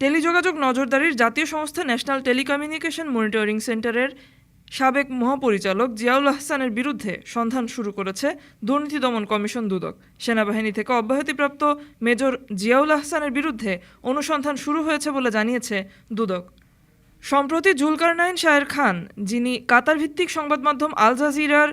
টেলিযোগাযোগ নজরদারির জাতীয় সংস্থা ন্যাশনাল টেলিকমিউনিকেশন মনিটরিং সেন্টারের সাবেক মহাপরিচালক জিয়াউল আহসানের বিরুদ্ধে সন্ধান শুরু করেছে দুর্নীতি দমন কমিশন দুদক। সেনাবাহিনী থেকে অব্যাহতিপ্রাপ্ত মেজর জিয়াউল আহসানের বিরুদ্ধে অনুসন্ধান শুরু হয়েছে বলে জানিয়েছে দুদক। সম্প্রতি জুলকারনাইন শায়ের খান, যিনি কাতার ভিত্তিক সংবাদ মাধ্যম আল জাজিরার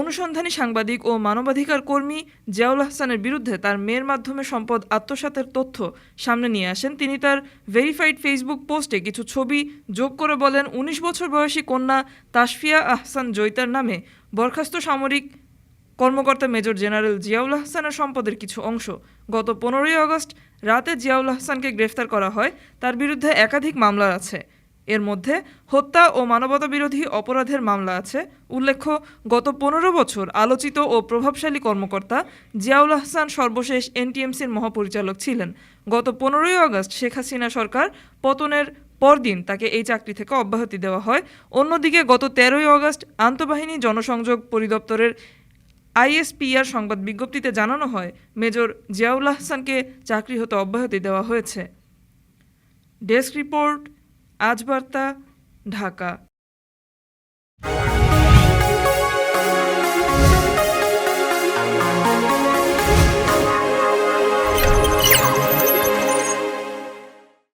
অনুসন্ধানী সাংবাদিক ও মানবাধিকার কর্মী জিয়াউল আহসানের বিরুদ্ধে তার মেয়ের মাধ্যমে সম্পদ, আত্মসাতের তথ্য সামনে নিয়ে আসেন। তিনি তার ভেরিফাইড ফেসবুক পোস্টে কিছু ছবি যোগ করে বলেন, উনিশ বছর বয়সী কন্যা তাসফিয়া আহসান জৈতার নামে বরখাস্ত সামরিক কর্মকর্তা মেজর জেনারেল জিয়াউল আহসানের সম্পদের কিছু অংশ। গত পনেরোই আগস্ট রাতে জিয়াউল হাসানকে গ্রেফতার করা হয়। তার বিরুদ্ধে একাধিক মামলা আছে। এর মধ্যে হত্যা ও মানবতা বিরোধী অপরাধের মামলা আছে। উল্লেখ্য, গত পনেরো বছর আলোচিত ও প্রভাবশালী কর্মকর্তা জিয়াউল আহসান সর্বশেষ এনটিএমসির মহাপরিচালক ছিলেন। গত পনেরোই আগস্ট শেখ হাসিনা সরকার পতনের পরদিন তাকে এই চাকরি থেকে অব্যাহতি দেওয়া হয়। অন্যদিকে গত তেরোই আগস্ট আন্তঃবাহিনী জনসংযোগ পরিদপ্তরের আইএসপিআর সংবাদ বিজ্ঞপ্তিতে জানানো হয়, মেজর জিয়াউল আহসানকে চাকরি হতে অব্যাহতি দেওয়া হয়েছে। ডেস্ক রিপোর্ট আজ বার্তা ঢাকা।